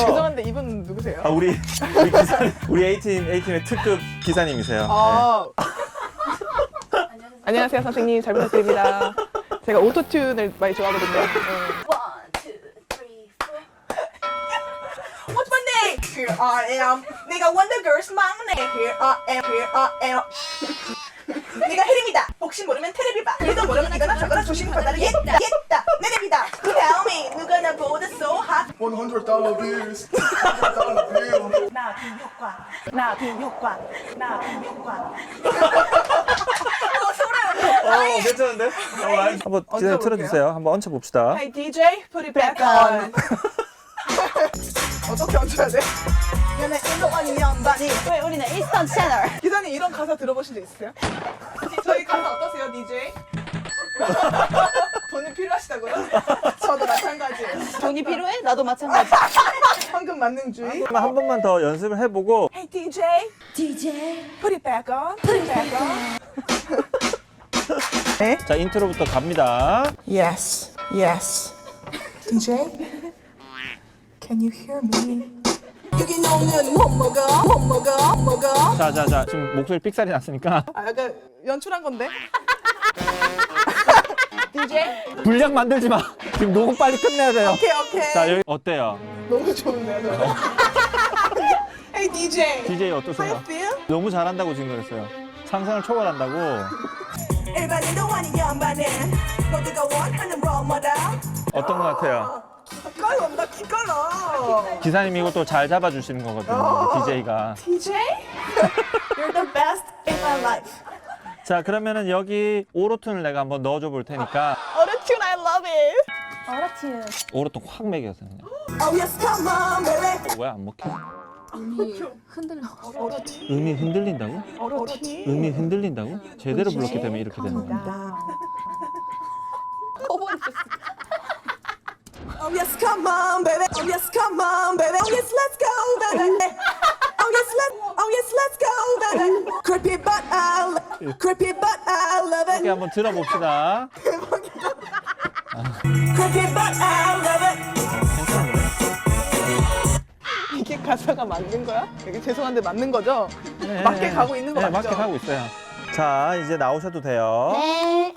죄송한데 이분 누구세요? 아, 우리 우리 기사님, 우리 A팀 A팀의 특급 기사님이세요. 아. 안녕하세요 선생님 잘 부탁드립니다. 제가 오토튠을 많이 좋아하거든요. 네. One, two, three, four. What's my name? Here I am. 내가 Wonder Girls 막내. Here I am. Here I am. 내가 혜림이다. 혹시 모르면 테레비 봐. 이거 모르면 이거나 저거나 조심 받아라. 옛다 옛다. 내랩이다. Tell me 누가 나보다 so hot. $100 bills, $100 bill. 나 비 효과. 나 비 효과. 나 비 효과. 어, 괜찮은데? 한번 기사님 틀어주세요. 한번 얹혀 봅시다. Hey DJ, put it back on. 어떻게 얹혀야 돼? 연애 일로 와니 연반이. 왜 우리는 일선 채널? 기사님 이런 가사 들어보신 적 있으세요? 저희 가사 어떠세요, DJ? 돈이 필요하시다고요? 나도 마찬가지. 황금 만능주의. 한 번만 더 연습을 해보고 Hey DJ, DJ. put it back on. Put it back on. 자 인트로부터 갑니다. Yes, yes. DJ, can you hear me? 여기 놓으면 못 먹어. 못 먹어. 못 먹어. 자자자 지금 목소리 삑살이 났으니까 아, 약간 연출한 건데? DJ? 분량 만들지 마. 지금 녹음 빨리 끝내야 돼요. 오케이, 오케이. 자 여기 어때요? 너무 좋은데요, 저. hey DJ, DJ how 어떠세요? you feel? 너무 잘한다고 지금 그랬어요. 상상을 초월한다고. 일반인도 아닌 연반은 모두가 원하는 model. 어떤 것 같아요? 기깔 온다, 기깔 나. 기사님 이것도 잘 잡아주시는 거거든요. DJ가. DJ? You're the best in my life. 자 그러면은 여기 오로튼을 내가 한번 넣어줘 볼 테니까 어르 튠, I love it. 어라치. 오로튼 확 먹여서 그냥. Oh yes, come on, baby. 왜 안 먹혀? 흔들려. 음이 흔들린다고? 어르튠. 음이 흔들린다고? 제대로 불렀기 때문에 이렇게 되는 거야. Oh yes, come on, baby. Oh yes, come on, baby. Oh yes, let's go, baby. Oh yes, let. Oh yes, let's go, baby. Creepy but I, creepy but I love 이렇게 it. 한번 들어봅시다. Creepy but I love it. 이게 가사가 맞는 거야? 이게 죄송한데 맞는 거죠? 맞게 가고 있는 거 네, 맞죠? 맞게 가고 있어요. 자, 이제 나오셔도 돼요. 네.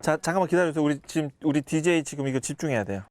자, 잠깐만 기다려주세요. 우리 지금 우리 DJ 지금 이거 집중해야 돼요.